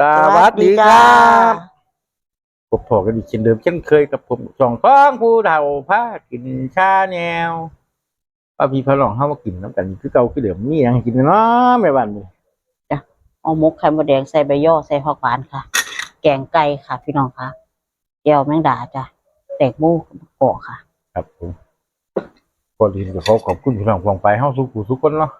สวัสดีครับผมพอกันอีกเช่นเดิมเช่นเคยกับผมสองท้องผู้เฒ่าพากินชาแนวป้าพี่พะหลองเข้ามากินน้ำกัน คือเก่าคือเดิมมีหยังให้กินเนาะแม่บ้านนี่เอาหมกไข่มดแดงใส่ใบย่อใส่ผักหวานค่ะ แกงไก่ค่ะ พี่น้องค่ะแก้วแมงดาจ้ะแตงโมกอกค่ะ ครับผมก่อนอื่นก็ขอขอบคุณพี่น้องฟองไปเฮาสุขุทุกคนเนาะ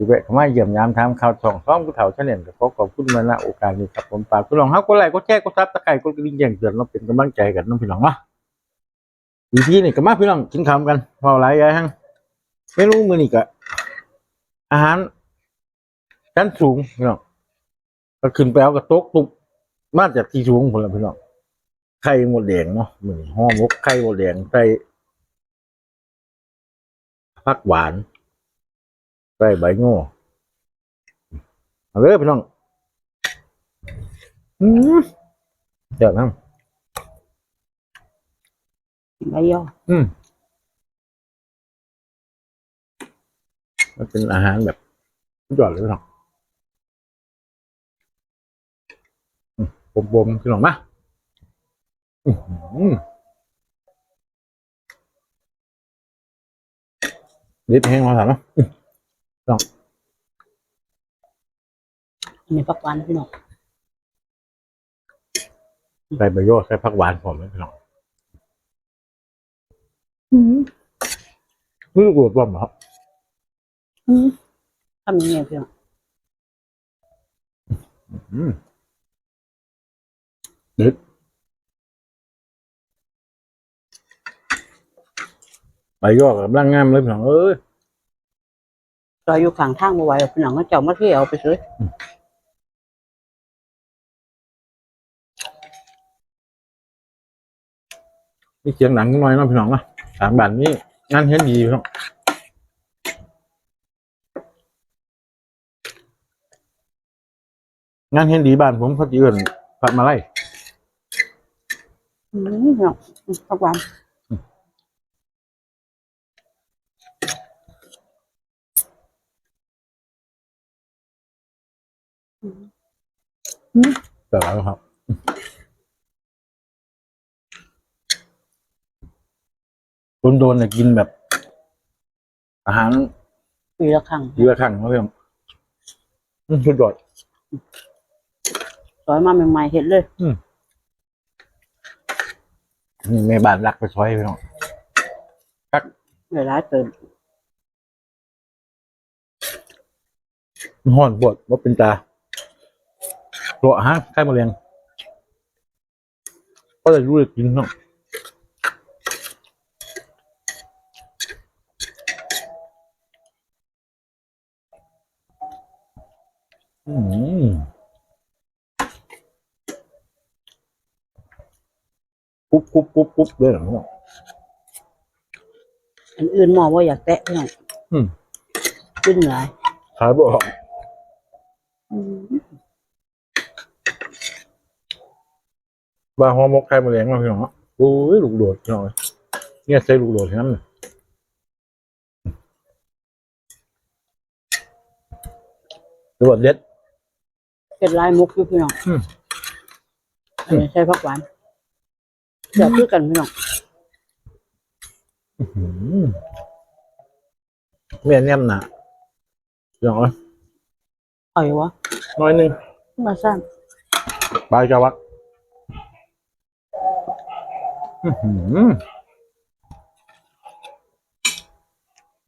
ที่แวะเข้ามาเยี่ยมยามทามข่าวช่องท้องผู้เฒ่าชาแนลก็ขอขอบคุณมาณโอกาสนี้ครับผมฝากพี่น้องเฮากดไลค์กดแชร์กดซับสไครต์กดกระดิ่งแจ้งเตือนเราเป็นกำลังใจกันน้องพี่น้องเนาะวิธีนี่ก็มาพี่น้องกินข้าวกันพอหลายอย่างเมนูมื้อนี้ก็อาหารชั้นสูงพี่น้องก็ขึ้นไปเอากระโต๊ะตุบมาจากที่สูงพุ่นละพี่น้องไข่หมดแดงเนาะมื้อนี้ห่อหมกไข่หมดแดงใส่ผักหวาน ใส่ใบโง่เอาเลยพี่น้องอืมเดี๋ยวนะใบย่ออืมมันเป็นอาหารแบบสุดยอดเลยพี่น้องอืมบมๆพี่น้องมาอื้อหือลิดแห้งมาถามเนาะ อันนี้ผักหวานพี่น้องใส่ใบโยชน์ใส่ผักหวานผมเลยพี่น้องนี่ลูกหลวดบ่มเหรอครับทำยังไงพี่น้องอืมเด็ดใบโยชน์กับร่างงามเลยพี่น้องเอ้ย จอยอยู่ข้างทางมาไหวหรอกพี่น้องก็เจ้ามาเที่ยวไปซื้อนี่เสียงหนังน้อยเนาะพี่น้องเนาะทางบ้านนี้งานเห็นดีพี่น้องงานเห็นดีบ้านผมเขาจะเอื่นผัดมาไล่อืมพี่น้องอืมผักหวาน อืมแต่แล้วครับโดนๆเนี่ยกินแบบ อาหารปีละครั้งทีละครั้งเขาเรียกอืมสุดยอด ซอยมาใหม่ๆเห็ดเลย นี่แม่บ้านรักไปซอยพี่น้องเวลาเติมห่อนปวดว่าเป็นตา ตัวอาหารไข่มะเร็งก็เลยรู้เลยกินเนาะอืมปุ๊บปุ๊บปุ๊บปุ๊บเลยเหรอเนาะอันอื่นหมอว่าอยากแตะพี่น้องอืม ขึ้นหลาย ขายบ่ออก อืม บาฮอมกไข่มะเร็งมาพี่น้องเนาะโอ้ยลูกโดดพี่น้องเอ้ยเนี่ยใส่ลูกโดดทั้งนั้นเลยโดดเด็ดเห็ดลายมุกอยู่พี่น้องอืมอันนี้ใช้ผักหวานเดี๋ยวคือกันพี่น้องอืมแม่เนี่ยมหนาพี่น้องเอ้ยเอาอยู่วะน้อยหนึงมาสร้างบายจาวักอื้อหือ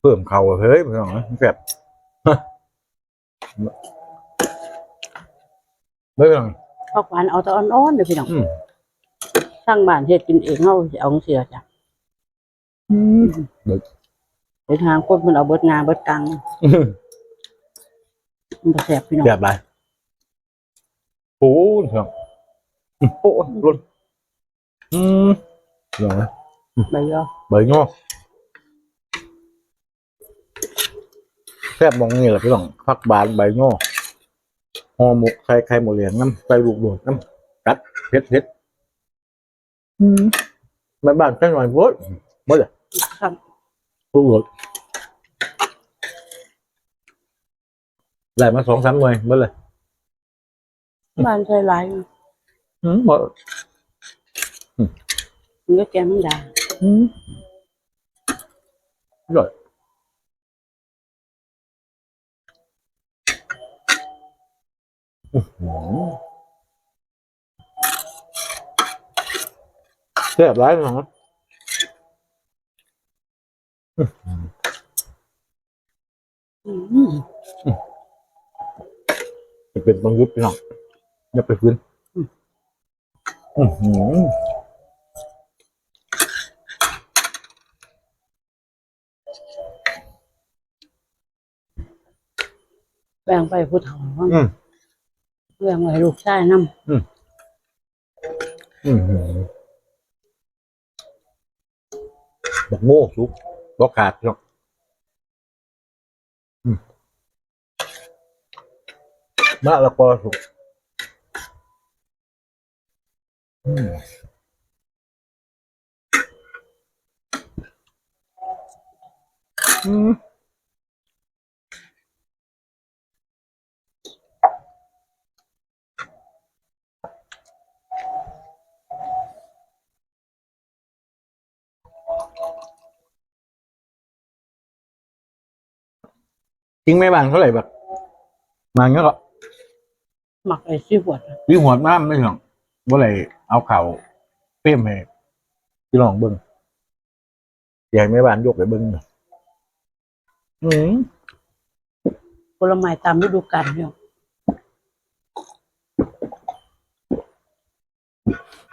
เพิ่มเข่าอะเฮ้ยพี่น้องเอ้ยแซ่บไม่เป็นไรผักหวานเอาแต่อ่อนๆเดี๋ยวพี่น้องอืมสร้างบ้านเฮ็ดกินเองเฮาสิเอาเสียจ้ะเบิดเป็นทางคนมันเอาเบิดงานเบิดกังอื้อมันบ่แซ่บพี่น้องแบบไรโอ้ยพี่น้องอื้อโอ้ยรุนอืม พี่น้องเอ้ยใบยอใบงอแซ่บมองนี่แหละพี่น้องผักบานใบงอห่อหมกใส่ไข่หมดเหลียงน้ำใส่ลูกโดดน้ำกัดเผ็ดเผ็ดอืมแม่บ้านแค่หน่อยเว้ยเมื่อไหร่ครับลูกโดดได้มาสองสามหน่วยเมื่อไหร่บ้านใส่หลายอยู่อืมบ่มันก็แกงแมงดาอืมอร่อยอื้อหือแซ่บร้ายเลย บอืมจะเป็นบางยุทธ์พี่น้องอย่าไปฟื้นอือหือแบ่งไปผู้เฒ่าบ้างอืมแบ่งไว้ลูกชายนำอือหือบักโม่สุกบักขาดพี่น้องอืมมะละกอสุกอืมอืม จริงไหมบางเท่าไหร่แบบมาเงี้ยก็หมักไอ้ซี่บวดวิหัวน้ำไม่หรอกว่าไรเอาเข่าเพิ่มให้พี่ลองเบิ้งอยากให้แม่บ้านยกไปเบิ้งหน่อยอืมผลไม้ตามฤดูกาลพี่น้อง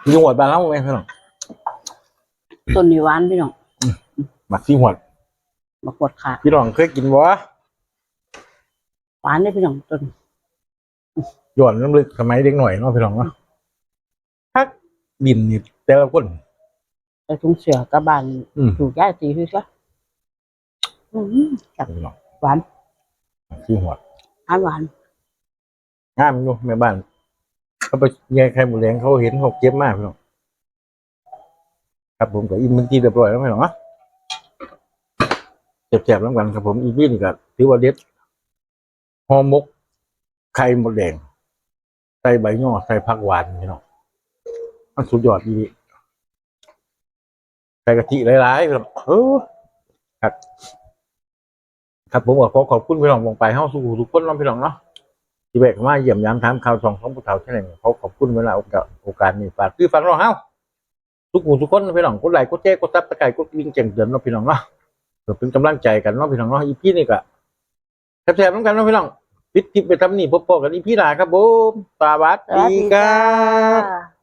มีหัวบ้านแล้วไหมพี่น้องต้นนี้หวานพี่น้องหมักที่หัวมากดขาดพี่น้องเคยกินวะห วานเลยพี่น้องต้นย้อนน้ำลึกสมัยเด็กหน่อยเนาะพี่น้องเนาะทักดินนี่แต่ละคนแต่ถุงเสือกับบานอืมถูกย้ายสีคือซะอืมจับพี่น้องหวานหมักที่หัวหวานหวานงามอยู่แม่บ้าน เขาไปแย่ไข่หมูแดงเขาเห็นเขาเก็บมากพี่น้องครับผมกับอินมันจีเรียบร้อยแล้วพี่น้องเนาะเจ็บๆแล้วกันครับผมอีพี่นี่ก็ถือว่าเด็ด ห่อมกไข่หมดแดงใส่ใบย่อใส่ผักหวานพี่น้องมันสุดยอดดีใส่กะทิหลายๆพี่น้องเออครับครับผมขอขอบคุณพี่น้องวงไปเฮาสู่ทุกคนน้องพี่น้องเนาะที่แบกมาเยี่ยมยามถามข่าวช่องของผู้เฒ่าเช่นนี้เขาขอบคุณเวลาโอกาสนี้ฝากคือฟังเราเฮ้าทุกหมู่ทุกคนพี่น้องกดไลค์กดแชร์กดซับสไครต์กดลิงแจ้งเตือนเนาะพี่น้องเนาะเพื่อเป็นกำลังใจกันเนาะพี่น้องเนาะอีพี่นี่ก็ แถบๆน้ำกันน้องพี่น้องปิดทิปไปทำนี่พบๆกันอีพี่หนาครับผมสวัสสวัสดีดีครัจ้าบ